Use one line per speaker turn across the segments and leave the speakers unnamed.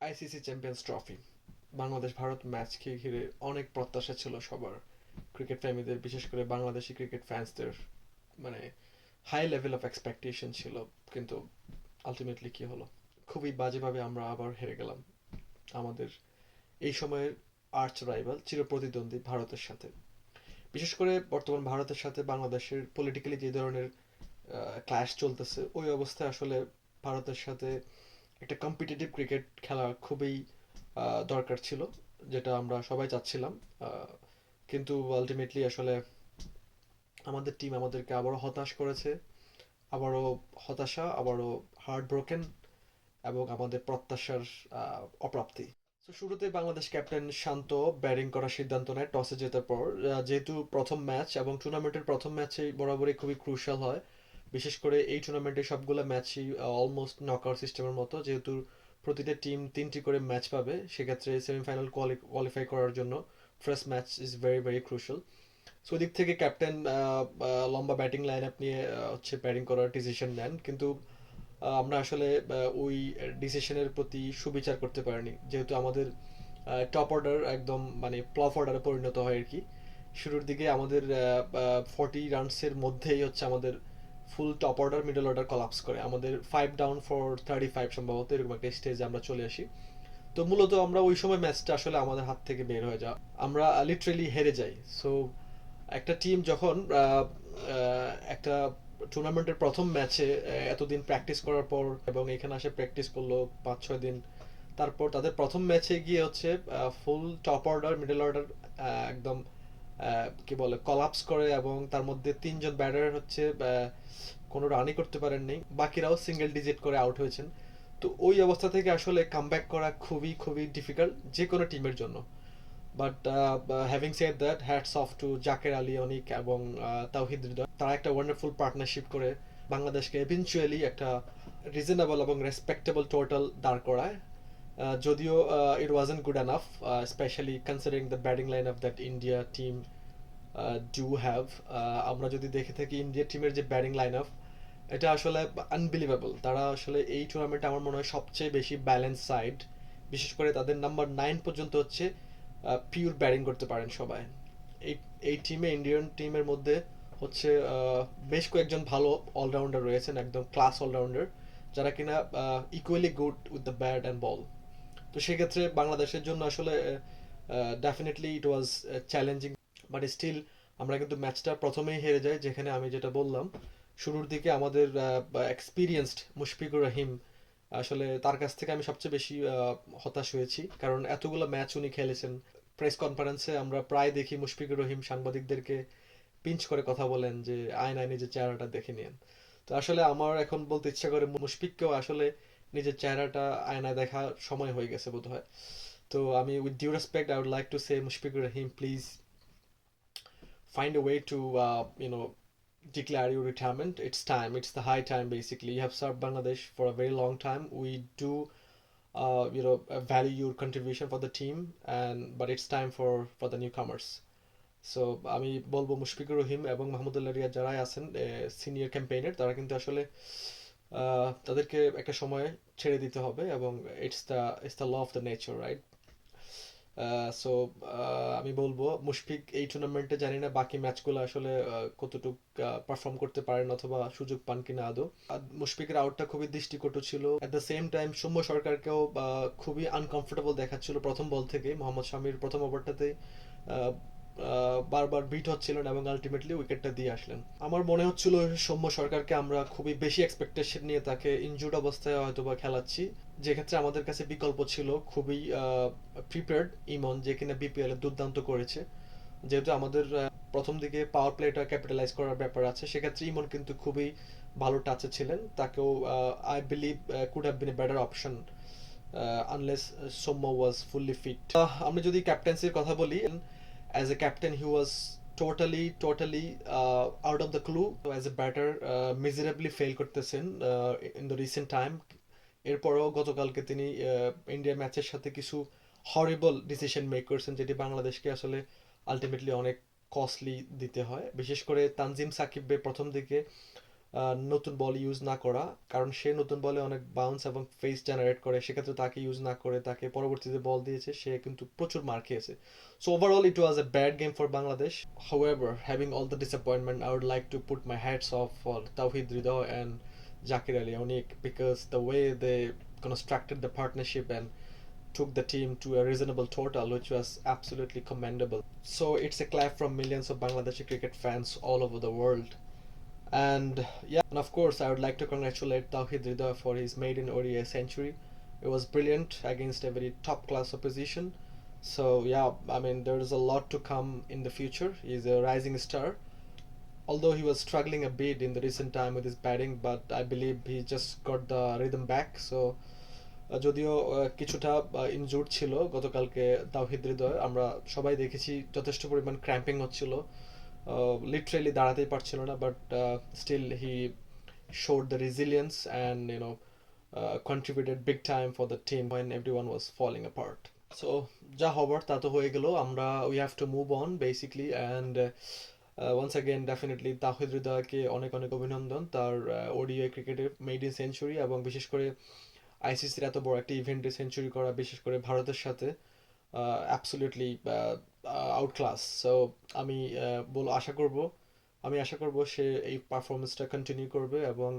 ICC champions trophy. Bangladesh Bharat ম্যাচকে ঘিরে অনেক প্রত্যাশা ছিল সবার। ক্রিকেট প্রেমীদের, বিশেষ করে বাংলাদেশি ক্রিকেট ফ্যান্সদের মানে হাই লেভেল অফ এক্সপেকটেশন ছিল, কিন্তু আলটিমেটলি কি হলো? খুবই বাজেভাবে আমরা আবার হেরে গেলাম। আমাদের এই সময়ের আর্চ রাইভাল চিরপ্রতিদ্বন্দ্বী ভারতের সাথে। বিশেষ করে বর্তমান ভারতের সাথে বাংলাদেশের পলিটিক্যালি যে ধরনের ক্ল্যাশ চলতেছে, ওই অবস্থায় আসলে ভারতের সাথে একটা কম্পিটিটিভ ক্রিকেট খেলা খুবই দরকার ছিল, যেটা আমরা সবাই চাচ্ছিলাম কিন্তু আলটিমেটলি আসলে আমাদের টিম আমাদেরকে আবারও হতাশ করেছে, আবারও হতাশা, আবারও হার্ট ব্রোকেন এবং আমাদের প্রত্যাশার অপ্রাপ্তি। তো শুরুতে বাংলাদেশ ক্যাপ্টেন শান্ত ব্যাটিং করার সিদ্ধান্ত নেয় টসে জেতার পর। যেহেতু প্রথম ম্যাচ এবং টুর্নামেন্টের প্রথম ম্যাচে বরাবরই খুবই ক্রুশাল হয় বিশেষ করে এই টুর্নামেন্টের সবগুলো ম্যাচই অলমোস্ট নকআউট সিস্টেমের মতো। যেহেতু প্রতিটা টিম তিনটি করে ম্যাচ পাবে, সেক্ষেত্রে সেমিফাইনাল কোয়ালিফাই করার জন্য first match is very very crucial so দিক থেকে ক্যাপ্টেন লম্বা ব্যাটিং লাইন আপ নিয়ে হচ্ছে ব্যাটিং করার ডিসিশন নেন। কিন্তু আমরা আসলে ওই ডিসিশনের প্রতি সুবিচার করতে পারিনি। যেহেতু আমাদের টপ অর্ডার একদম মানে প্লফ অর্ডারে পরিণত হয় আর কি। শুরুর দিকে আমাদের ফর্টি রানসের মধ্যেই হচ্ছে আমাদের full top order middle order collapse করে। আমাদের five down for thirty five সম্ভবত এরকম একটা স্টেজে আমরা চলে আসি। তো মূলত আমরা ওই সময় ম্যাচটা আসলে আমাদের হাত থেকে বের হয়ে যাওয়া। আমরা লিটারেলি হেরে যাই। সো একটা টিম যখন একটা টুর্নামেন্টের প্রথম ম্যাচে এতদিন প্র্যাকটিস করার পর এবং এখানে আসে প্র্যাকটিস করল পাঁচ, ছয় দিন। তারপর তাদের প্রথম ম্যাচে গিয়ে হচ্ছে full top order middle order একদম কি বলে কলাপস করে এবং তার মধ্যে তিনজন ব্যাটার হচ্ছে কোনো রানই করতে পারেননি। বাকিরাও সিঙ্গেল ডিজিট করে আউট হয়েছেন। তো ওই অবস্থা থেকে আসলে কামব্যাক করা খুবই খুবই ডিফিকাল্ট যে কোনো টিমের জন্য। But having said that hats off to Jaker Ali Anik এবং তাওহিদ হৃদয় তারা একটা ওয়ান্ডারফুল পার্টনারশিপ করে বাংলাদেশকে এভেনচুয়ালি একটা রিজনেবল এবং রেসপেক্টেবল টোটাল দাঁড় করায়। যদিও it wasn't good enough specially considering the batting line of that India team do have আমরা যদি দেখে থাকি ইন্ডিয়া টিমের যে ব্যাটিং লাইন অফ এটা আসলে আনবিলিভেবল তারা আসলে এই টুর্নামেন্টে আমার মনে হয় সবচেয়ে বেশি ব্যালেন্স সাইড বিশেষ করে তাদের নাম্বার নাইন পর্যন্ত হচ্ছে পিওর ব্যাটিং করতে পারেন সবাই। এই এই টিমে ইন্ডিয়ান টিমের মধ্যে হচ্ছে বেশ কয়েকজন ভালো অলরাউন্ডার রয়েছেন, একদম ক্লাস অলরাউন্ডার যারা কিনা equally good with the bat and ball তো সেক্ষেত্রে বাংলাদেশের জন্য আসলে definitely it was challenging but still আমরা কিন্তু ম্যাচটা প্রথমেই হেরে যাই, যেখানে আমি যেটা বললাম। শুরুর দিকে আমাদের এক্সপিরিয়েন্সড মুশফিকুর রহিম আসলে তার কাছ থেকে আমি সবচেয়ে বেশি হতাশ হয়েছি। কারণ এতগুলো ম্যাচ উনি খেলেছেন। প্রেস কনফারেন্সে আমরা প্রায় দেখি মুশফিকুর রহিম সাংবাদিকদেরকে পিঞ্চ করে কথা বলেন যে আয়নায় নিজের চেহারাটা দেখে নিন তো আসলে আমার এখন বলতে ইচ্ছা করে মুশফিককেও আসলে নিজের চেহারাটা আয়নায় দেখা সময় হয়ে গেছে বোধ হয় তো আমি with due respect I would like to say Mushfiqur Rahim please find a way to uh, you know declare your retirement it's time it's the high time basically you have served bangladesh for a very long time we do uh, you know uh, value your contribution for the team and but it's time for for the newcomers so আমি বলব মুশফিকুর রহিম এবং মাহমুদুল্লাহ রিয়াদ যারাই আছেন senior campaigner তারা কিন্তু আসলে তাদেরকে একটা সময় ছেড়ে দিতে হবে এবং it's the it's the law of the nature right so আমি বলব, মুশফিক এই টুর্নামেন্টে জানি না বাকি ম্যাচগুলো আসলে কতটুক পারফর্ম করতে পারেন অথবা সুযোগ পান কিনা আদৌ। মুশফিকের আউটটা খুবই দৃষ্টিকটু ছিল। At the same time Soumya সরকারকেও খুবই আনকমফোর্টেবল দেখাচ্ছিল প্রথম বল থেকে মোহাম্মদ শামির প্রথম ওভারটাতে বারবার বিট হচ্ছিলেন এবং আলটিমেটলি উইকেটটা দিয়ে আসলেন। আমার মনে হচ্ছিল সৌম্য সরকারকে আমরা খুবই বেশি এক্সপেকটেশন নিয়ে তাকে ইনজুর্ড অবস্থায় হয়তো বা খেলাচ্ছি যেক্ষেত্রে আমাদের কাছে বিকল্প ছিল খুবই প্রিপেয়ার্ড ইমন, যে কিনা বিপিএল দুর্দান্ত করেছে। যেহেতু আমাদের প্রথম দিকে পাওয়ার প্লেটা ক্যাপিটালাইজ করার ব্যাপার আছে, সেক্ষেত্রে ইমন কিন্তু খুবই ভালো টাচে ছিলেন। তাকেও I believe could have been a better option unless Soumya was fully fit আমরা যদি ক্যাপ্টেন্সির কথা বলি as a captain he was totally totally out of the clue as a batter miserably fail করতেছেন ইন দ্য রিসেন্ট টাইম এরপরও গতকালকে তিনি India ম্যাচের সাথে কিছু হরিবল ডিসিশন মেক করেছেন, যেটি বাংলাদেশকে আসলে আলটিমেটলি অনেক কস্টলি দিতে হয়। বিশেষ করে তানজিম সাকিবের প্রথম দিকে নতুন বল ইউজ না করা কারণ সে নতুন বলে অনেক বাউন্স এবং ফেস জেনারেট করে সেক্ষেত্রে তাকে ইউজ না করে তাকে পরবর্তীতে বল দিয়েছে সে কিন্তু প্রচুর মার খেয়েছে So overall, it was a bad game for Bangladesh. However, having all the disappointment, I would like to put my hats off for Tawhid Rida and Zakir Ali Onik because the way they constructed the partnership and took the team to a reasonable total, which was absolutely commendable. So it's a clap from millions of Bangladeshi cricket fans all over the world. And yeah, and of course, I would like to congratulate Tawhid Rida for his maiden ODI century. It was brilliant against a very top class opposition. So yeah, I mean there is a lot to come in the future. He's a rising star. Although he was struggling a bit in the recent time with his batting, but I believe he just got the rhythm back. So আহ, যদিও আহ, কিছুটা injured ছিল গতকালকে তাওহিদ হৃদয় আমরা সবাই দেখেছি যথেষ্ট পরিমাণ cramping হচ্ছিল Uh, লিটারেলি দাঁড়াতেই পারছিল না but still he showed the resilience and you know contributed big time for the team when every one was falling apart so যা হবার তা তো হয়ে গেলো, আমরা we have to move on basically and once again definitely Tawhid হৃদয়কে অনেক অনেক অভিনন্দন, তার ওডিও ক্রিকেটে মেড ইন সেঞ্চুরি এবং বিশেষ করে আইসিসির এত বড় একটি ইভেন্টে সেঞ্চুরি করা, বিশেষ করে ভারতের সাথে অ্যাবসলিউটলি আউট ক্লাস সো আমি বল আশা করব আমি আশা করব সে এই পারফরমেন্সটা কন্টিনিউ করবে এবং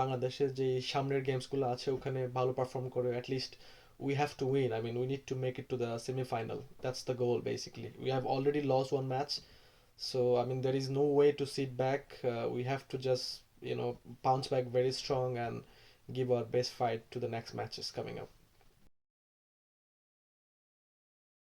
বাংলাদেশের যে সামনের গেমসগুলো আছে ওখানে ভালো পারফর্ম করে at least we have to win. I mean, we need to make it to the semi-final. That's the goal, basically. We have already lost one match, so I mean, there is no way to sit back. Uh, we have to just, you know, bounce back very strong and give our best fight to the next matches coming up.